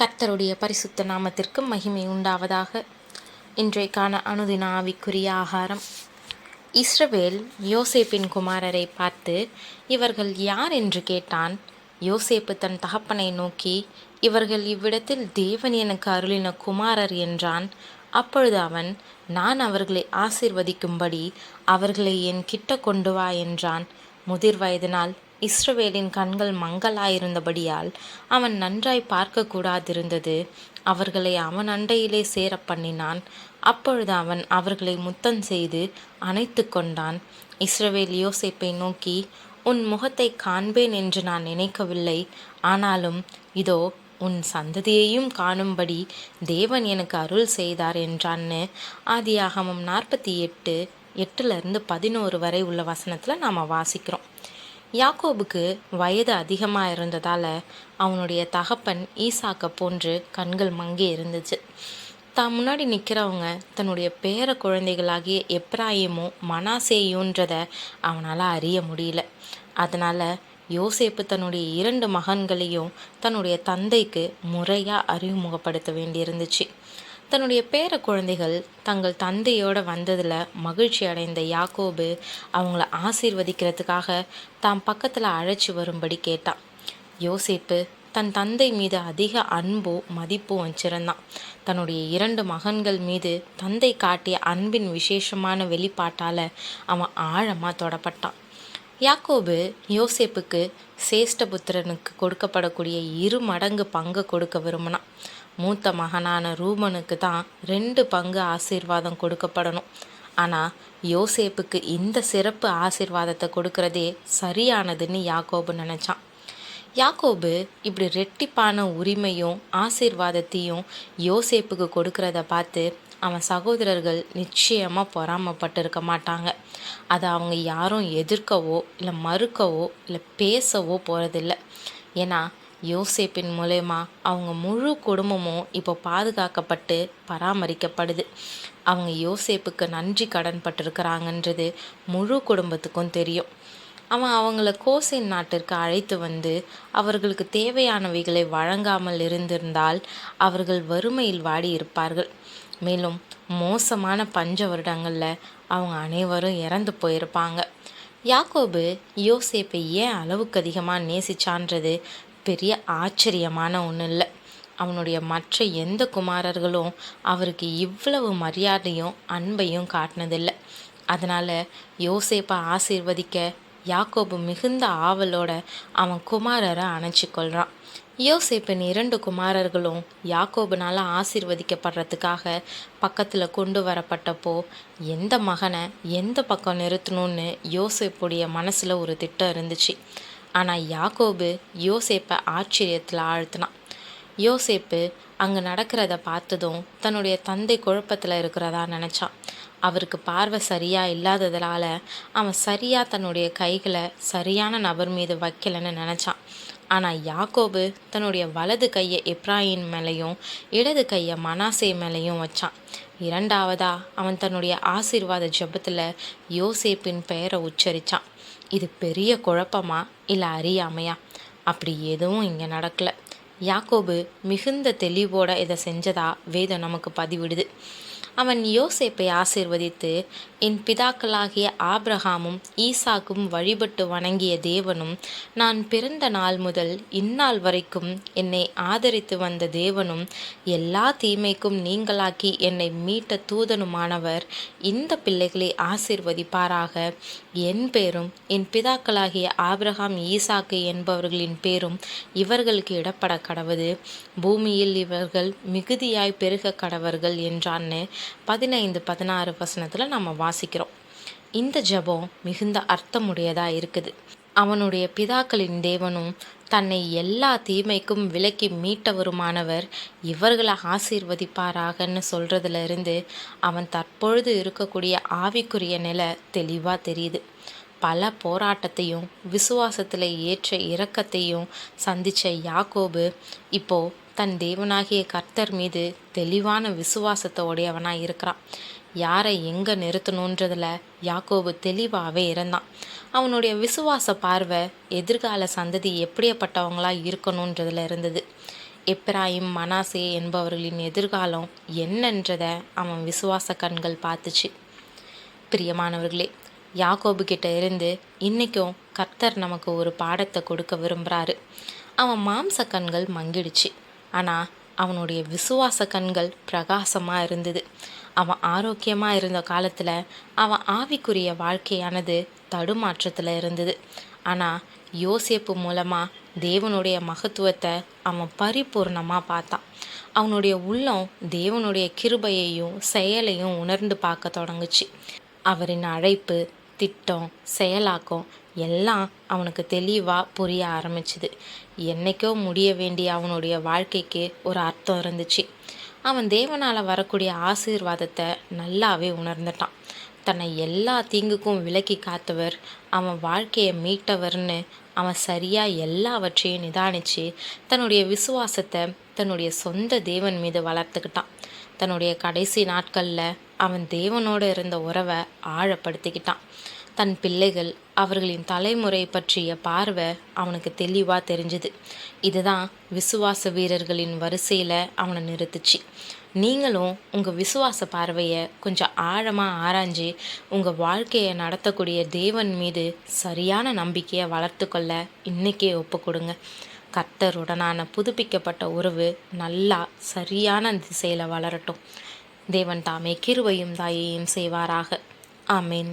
கர்த்தருடைய பரிசுத்த நாமத்திற்கு மகிமை உண்டாவதாக. இன்றைக்கான அனுதின ஆவிக்குரிய ஆகாரம். இஸ்ரவேல் யோசேப்பின் குமாரரை பார்த்து இவர்கள் யார் என்று கேட்டான். யோசேப்பு தன் தகப்பனை நோக்கி இவர்கள் இவ்விடத்தில் தேவன் எனக்கு அருளின குமாரர் என்றான். அப்பொழுது அவன் நான் அவர்களை ஆசிர்வதிக்கும்படி அவர்களை என் கிட்ட கொண்டு வா என்றான். முதிர் வயதினால் இஸ்ரவேலின் கண்கள் மங்கலாயிருந்தபடியால் அவன் நன்றாய் பார்க்கக்கூடாதிருந்தது. அவர்களை அவன் அண்டையிலே சேர பண்ணினான். அப்பொழுது அவன் அவர்களை முத்தம் செய்து அணைத்து கொண்டான். இஸ்ரவேல் யோசிப்பை நோக்கி உன் முகத்தை காண்பேன் என்று நான் நினைக்கவில்லை. ஆனாலும் இதோ உன் சந்ததியையும் காணும்படி தேவன் எனக்கு அருள் செய்தார் என்றான்னு ஆதியாகமம் நாற்பத்தி எட்டு எட்டுலேருந்து பதினோரு வரை உள்ள வசனத்தில் நாம் வாசிக்கிறோம். யாக்கோபுக்கு வயது அதிகமாக இருந்ததால் அவனுடைய தகப்பன் ஈசாக்கை போன்று கண்கள் மங்கி இருந்துச்சு. தான் முன்னாடி நிற்கிறவங்க தன்னுடைய பேர குழந்தைகளாகிய எப்ராயிமோ மனாசேயோன்றதை அவனால் அறிய முடியல. அதனால் யோசேப்பு தன்னுடைய இரண்டு மகன்களையும் தன்னுடைய தந்தைக்கு முறையாக அறிமுகப்படுத்த வேண்டியிருந்துச்சு. தன்னுடைய பேர குழந்தைகள் தங்கள் தந்தையோட வந்ததில் மகிழ்ச்சி அடைந்த யாக்கோபு அவங்கள ஆசீர்வதிக்கிறதுக்காக தாம் பக்கத்தில் அழைச்சி வரும்படி கேட்டான் யோசிப்பு தன் தந்தை மீது அதிக அன்போ மதிப்போ வச்சிருந்தான் தன்னுடைய இரண்டு மகன்கள் மீது தந்தை காட்டிய அன்பின் விசேஷமான வெளிப்பாட்டால் அவன் ஆழமாக தொடப்பட்டான். யாக்கோபு யோசேப்புக்கு சேஷ்டபுத்திரனுக்கு கொடுக்கப்படக்கூடிய இரு மடங்கு பங்கு கொடுக்க விரும்பினான். மூத்த மகனான ரூபனுக்கு தான் ரெண்டு பங்கு ஆசீர்வாதம் கொடுக்கப்படணும். ஆனால் யோசேப்புக்கு இந்த சிறப்பு ஆசீர்வாதத்தை கொடுக்கறதே சரியானதுன்னு யாக்கோபு நினச்சான். யாக்கோபு இப்படி ரெட்டிப்பான உரிமையும் ஆசீர்வாதத்தையும் யோசேப்புக்கு கொடுக்கறத பார்த்து அவன் சகோதரர்கள் நிச்சயமாக பொறாமப்பட்டு இருக்க மாட்டாங்க. அதை அவங்க யாரும் எதிர்க்கவோ இல்லை மறுக்கவோ இல்லை பேசவோ போகிறதில்ல ஏன்னா யோசேப்பின் மூலயமா அவங்க முழு குடும்பமும் இப்போ பாதுகாக்கப்பட்டு பராமரிக்கப்படுது. அவங்க யோசேப்புக்கு நன்றி கடன் பட்டிருக்கிறாங்கன்றது முழு குடும்பத்துக்கும் தெரியும். அவன் அவங்கள கோசைன் நாட்டிற்கு அழைத்து வந்து அவர்களுக்கு தேவையானவைகளை வழங்காமல் இருந்திருந்தால் அவர்கள் வறுமையில் வாடி இருப்பார்கள் மேலும் மோசமான பஞ்ச வருடங்களில் அவங்க அனைவரும் இறந்து போயிருப்பாங்க. யாக்கோபு யோசேப்பை ஏன் அளவுக்கு அதிகமாக நேசிச்சான்றது பெரிய ஆச்சரியமான ஒன்றும் இல்லை. அவனுடைய மற்ற எந்த குமாரர்களும் அவருக்கு இவ்வளவு மரியாதையும் அன்பையும் காட்டினதில்லை. அதனால் யோசேப்பை ஆசீர்வதிக்க யாக்கோபு மிகுந்த ஆவலோட அவன் குமாரரை அணைச்சி கொள்கிறான் யோசேப்பின் இரண்டு குமாரர்களும் யாக்கோபுனால் ஆசீர்வதிக்கப்படுறதுக்காக பக்கத்தில் கொண்டு வரப்பட்டப்போ எந்த மகனை எந்த பக்கம் நிறுத்தணும்னு யோசேப்புடைய மனசில் ஒரு திட்டம் இருந்துச்சு. ஆனால் யாக்கோபு யோசேப்பை ஆச்சரியத்தில் ஆழ்த்தினான். யோசேப்பு அங்கே நடக்கிறத பார்த்ததும் தன்னுடைய தந்தை குழப்பத்தில் இருக்கிறதா நினச்சான். அவருக்கு பார்வை சரியாக இல்லாததுனால அவன் சரியாக தன்னுடைய கைகளை சரியான நபர் மீது வைக்கலன்னு நினச்சான். ஆனால் யாக்கோபு தன்னுடைய வலது கையை எப்ராயின் மேலேயும் இடது கையை மனாசே மேலேயும் வச்சான். இரண்டாவதா அவன் தன்னுடைய ஆசீர்வாத ஜபத்தில் யோசேப்பின் பெயரை உச்சரித்தான் இது பெரிய குழப்பமா இல்லை அறியாமையா? அப்படி எதுவும் இங்கே நடக்கலை. யாக்கோபு மிகுந்த தெளிவோட இதை செஞ்சதா வேதம் நமக்கு பதிவிடுது. அவன் யோசேப்பை ஆசிர்வதித்து என் பிதாக்களாகிய ஆப்ரஹாமும் ஈசாக்கும் வழிபட்டு வணங்கிய தேவனும் நான் பிறந்த நாள் முதல் இந்நாள் வரைக்கும் என்னை ஆதரித்து வந்த தேவனும் எல்லா தீமைக்கும் நீங்களாக்கி என்னை மீட்ட தூதனுமானவர் இந்த பிள்ளைகளை ஆசிர்வதிப்பாராக. என் பேரும் என் பிதாக்களாகிய ஆப்ரஹாம் ஈசாக்கு என்பவர்களின் பேரும் இவர்களுக்கு இடப்பட கடவுது. பூமியில் இவர்கள் மிகுதியாய் பெருக கடவர்கள் என்றான்னு பதினைந்து பதினாறு வசனத்தில் நம்ம வாசிக்கிறோம். இந்த ஜபம் மிகுந்த அர்த்தமுடையதாக இருக்குது. அவனுடைய பிதாக்களின் தேவனும் தன்னை எல்லா தீமைக்கும் விலக்கி மீட்டவருமானவர் இவர்களை ஆசீர்வதிப்பாராகன்னு சொல்கிறதுலேருந்து அவன் தற்பொழுது இருக்கக்கூடிய ஆவிக்குரிய நிலை தெளிவாக தெரியுது. பல போராட்டத்தையும் விசுவாசத்தில் ஏற்ற இரக்கத்தையும் சந்தித்த யாக்கோபு இப்போ தன் தேவனாகிய கர்த்தர் மீது தெளிவான விசுவாசத்தை உடையவனாக இருக்கிறான். யாரை எங்கே நிறுத்தணுன்றதில் யாக்கோபு தெளிவாகவே இருந்தான். அவனுடைய விசுவாச பார்வை எதிர்கால சந்ததி எப்படியப்பட்டவங்களாக இருக்கணுன்றதில் இருந்தது. எப்ராயிம் மனாசே என்பவர்களின் எதிர்காலம் என்னன்றதை அவன் விசுவாச கண்கள் பார்த்துச்சு. பிரியமானவர்களே யாக்கோபு கிட்ட இருந்து இன்றைக்கும் கர்த்தர் நமக்கு ஒரு பாடத்தை கொடுக்க விரும்புகிறாரு அவன் மாம்ச கண்கள் மங்கிடுச்சு. ஆனால் அவனுடைய விசுவாச கண்கள் பிரகாசமாக இருந்தது. அவன் ஆரோக்கியமாக இருந்த காலத்தில் அவன் ஆவிக்குரிய வாழ்க்கையானது தடுமாற்றத்தில் இருந்தது. ஆனால் யோசேப்பு மூலமாக தேவனுடைய மகத்துவத்தை அவன் பரிபூர்ணமாக பார்த்தான். அவனுடைய உள்ளம் தேவனுடைய கிருபையையும் செயலையும் உணர்ந்து பார்க்க தொடங்குச்சு. அவரின் அழைப்பு திட்டம் செயலாக்கம் எல்லாம் அவனுக்கு தெளிவாக புரிய ஆரம்பிச்சுது. என்னைக்கோ முடிய வேண்டிய அவனுடைய வாழ்க்கைக்கு ஒரு அர்த்தம் இருந்துச்சு. அவன் தேவனால் வரக்கூடிய ஆசீர்வாதத்தை நல்லாவே உணர்ந்துட்டான். தன்னை எல்லா தீங்குக்கும் விலக்கி காத்தவர் அவன் வாழ்க்கையை மீட்டவர்னு அவன் சரியாக எல்லாவற்றையும் நிதானித்து தன்னுடைய விசுவாசத்தை தன்னுடைய சொந்த தேவன் மீது வளர்த்துக்கிட்டான். தன்னுடைய கடைசி நாட்களில் அவன் தேவனோடு இருந்த உறவை ஆழப்படுத்திக்கிட்டான். தன் பிள்ளைகள் அவர்களின் தலைமுறை பற்றிய பார்வை அவனுக்கு தெளிவாக தெரிஞ்சுது. இதுதான் விசுவாச வீரர்களின் வரிசையில் அவனை நிறுத்துச்சு. நீங்களும் உங்கள் விசுவாச பார்வையை கொஞ்சம் ஆழமாக ஆராய்ஞ்சு உங்கள் வாழ்க்கையை நடத்தக்கூடிய தேவன் மீது சரியான நம்பிக்கையை வளர்த்து கொள்ள இன்றைக்கே ஒப்பு கொடுங்க. கர்த்தருடனான புதுப்பிக்கப்பட்ட உறவு நல்லா சரியான திசையில் வளரட்டும். தேவன் தாமே கிருவையும் தாயையும் செய்வாராக. ஆமேன்.